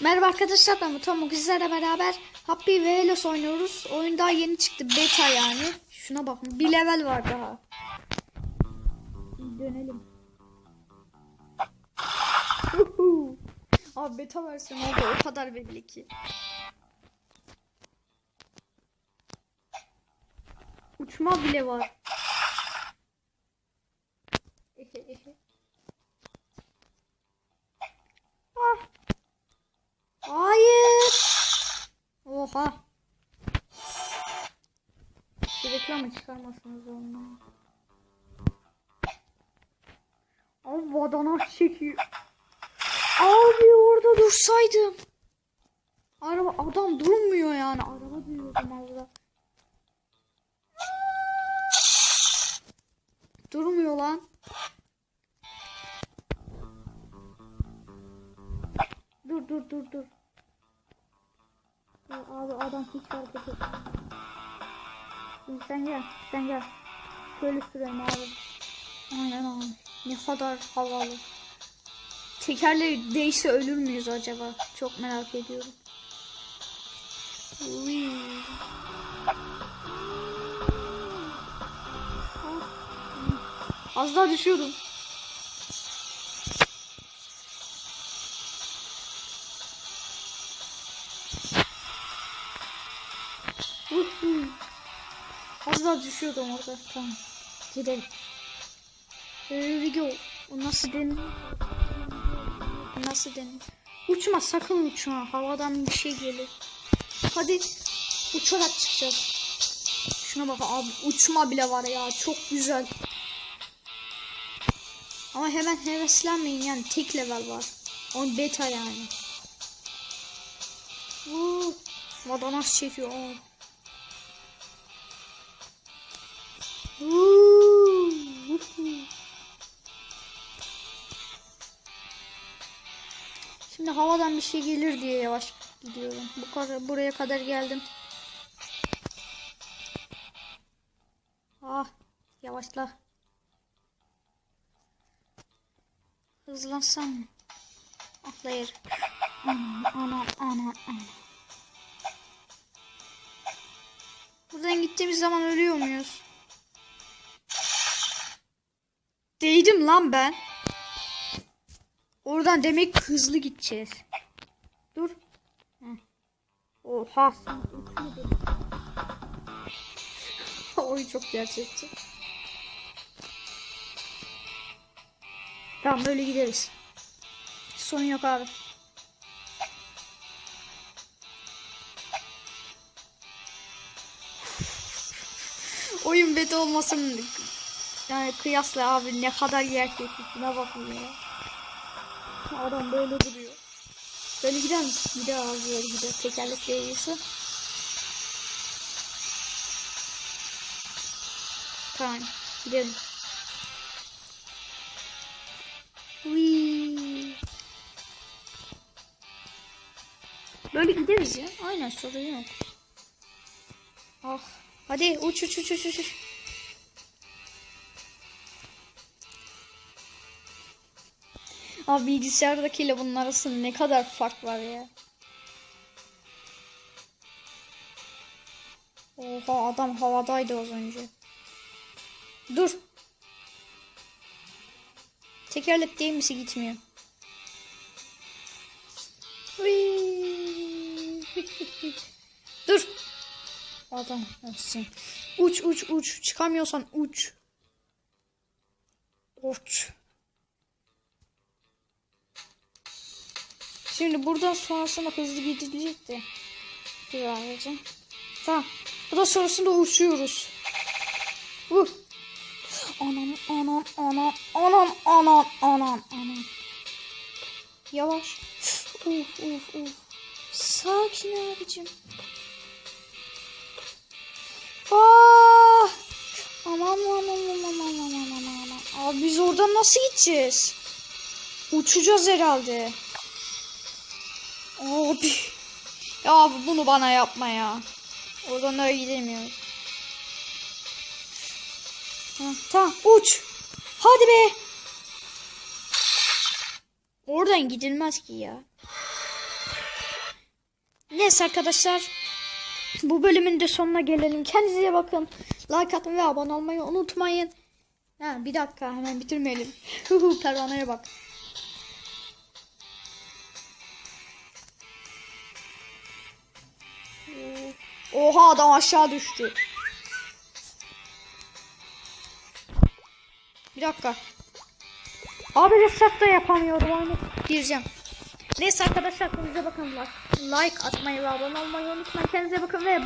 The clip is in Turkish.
Merhaba arkadaşlar ben Bugün sizlerle beraber Happy ve Helos oynuyoruz. Oyun daha yeni çıktı beta yani. Şuna bakın bir level var daha. Dönelim. Abi beta versiyonu oldu o kadar belli ki. Uçma bile var. Ah. Hayır. Oha. Bir reklamı çıkarmasanız olmaz. Abi badana çekiyor. Abi orada dursaydım. Araba adam durmuyor yani. Araba duyuyordum orada. Durmuyor lan. Dur dur dur dur. Abi adam hiç hareket etmiyor. Sen gel, sen gel. Şöyle sürelim abi. Aynen abi. Ne kadar havalı. Tekerleri değişse ölür müyüz acaba? Çok merak ediyorum. Uy. Ah. Az daha düşüyordum. Az daha düşüyordum orada. Tamam. Gidelim. Here we go. Nasıl denir? Nasıl denir? Uçma sakın uçma. Havadan bir şey gelir. Hadi uçarak çıkacağız. Şuna bak abi uçma bile var ya. Çok güzel. Ama hemen heveslenmeyin yani tek level var. O beta yani. Woo. Vadanas çekiyor. Woohoo. Şimdi havadan bir şey gelir diye yavaş gidiyorum. Bu kadar buraya kadar geldim. Ah, yavaşla. Hızlansam mı? Atlayır. Anam, anam, anam, anam. Buradan gittiğimiz zaman ölüyor muyuz? Değdim lan ben. Oradan demek hızlı gideceğiz. Dur. Oha. Oy çok gerçekçi. Tamam böyle gideriz. Sorun yok abi. Oyun beta olmasın yani kıyasla abi ne kadar gerçekçi şuna bakın ya. Adam böyle duruyor. Böyle gider misin? Gider abi böyle gider. Tekerlek değilse. Tamam. Gidelim. Böyle gideriz ya. Aynen sorun yok. Ah. Hadi uç uç uç uç uç. Abi bilgisayardakiyle bunun arasında ne kadar fark var ya. Oha adam havadaydı az önce. Dur. Tekerlek değil misi gitmiyor. Adam olsun. Uç uç uç. Çıkamıyorsan uç. Uç. Şimdi buradan sonrasında hızlı gidilecek de. Abicim. Tamam. Buradan sonrasında uçuyoruz. Vur. Anam anam anam anam anam anam anam. Yavaş. Uf uf uf. Sakin abicim. Aa! Aman aman aman aman aman aman aman. Abi biz oradan nasıl gideceğiz? Uçacağız herhalde. Abi. Ya abi bunu bana yapma ya. Oradan öyle gidemiyoruz. Tamam uç. Hadi be. Oradan gidilmez ki ya. Neyse arkadaşlar. Bu bölümün de sonuna gelelim. Kendinize bakın. Like atmayı ve abone olmayı unutmayın. Ha, bir dakika hemen bitirmeyelim. Pervaneye bak. Oha adam aşağı düştü. Bir dakika. Abi reset da yapamıyorum. Gireceğim. Neyse arkadaşlar kendinize bakın. Like atmayı ve abone olmayı unutmayın. Kendinize bakın ve